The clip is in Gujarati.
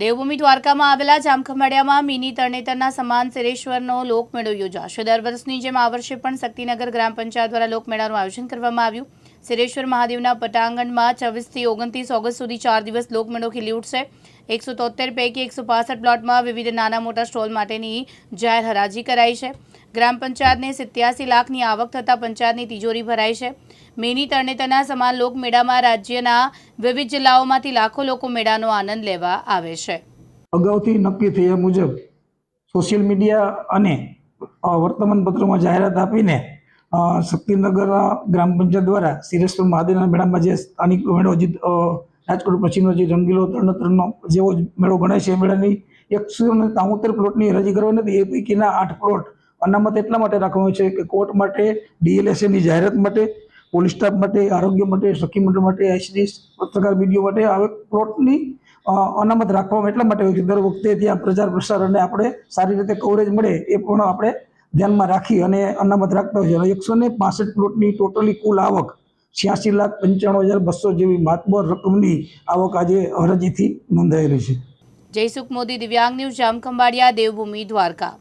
દેવભૂમિ દ્વારકામાં આવેલા જામખંભાળિયામાં મિની તરણેતરના સમાન સિરેશ્વરનો લોકમેળો યોજાશે. દર વર્ષની જેમ આ વર્ષે પણ શક્તિનગર ગ્રામ પંચાયત દ્વારા લોકમેળાનું આયોજન કરવામાં આવ્યું. સિરેશ્વર મહાદેવના પટાંગણમાં છવ્વીસથી ઓગણત્રીસ ઓગસ્ટ સુધી ચાર દિવસ લોકમેળો ખીલી ઉઠશે. એકસો તોતેર પૈકી એકસો પાસઠ પ્લોટમાં વિવિધ નાના મોટા સ્ટોલ માટેની જાહેર હરાજી કરાઈ છે. ગ્રામ પંચાયતને સિત્યાસી લાખની આવક થતાં પંચાયતની તિજોરી ભરાઈ છે. મેની તરણેતરના સમાન લોકમેળામાં રાજ્યના વિવિધ જિલ્લાઓમાંથી લાખો લોકો મેળાનો આનંદ લેવા આવે છે. અગાઉથી નક્કી થયા મુજબ સોશિયલ મીડિયા અને વર્તમાનપત્રોમાં જાહેરાત આપીને શક્તિનગર ગ્રામ પંચાયત દ્વારા સિરેશ્વર મહાદેવના મેળામાં જે સ્થાનિક મેળો જે રાજકોટ પછીનો જે રંગીલો તરણતરનો જેવો મેળો ગણાય છે. એ મેળાની એકસો ને તામોતેર પ્લોટની રજી કરવાની હતી. એ પૈકીના આઠ પ્લોટ અનામત એટલા માટે રાખવામાં છે કે કોર્ટ માટે ડીએલએસએની જાહેરાત માટે, પોલીસ સ્ટાફ માટે, આરોગ્ય માટે, સખી મંડળ માટે એસડીસ પત્રકાર મીડિયો માટે આવે પ્લોટની અનામત રાખવામાં એટલા માટે હોય છે. દર વખતે ત્યાં પ્રચાર પ્રસાર અને આપણે સારી રીતે કવરેજ મળે એ પણ આપણે ધ્યાનમાં રાખી અને અનામત રાખતા હોય છે એકસો ને પાસઠ પ્લોટની ટોટલી કુલ આવક છ્યાસી લાખ પંચાણું હજાર બસો જેવી માતબર રકમની આવક આજે હરાજીથી નોંધાયેલી છે. જયસુખ મોદી, દિવ્યાંગ ન્યૂઝ, જામખંભાળિયા, દેવભૂમિ, દ્વારકા.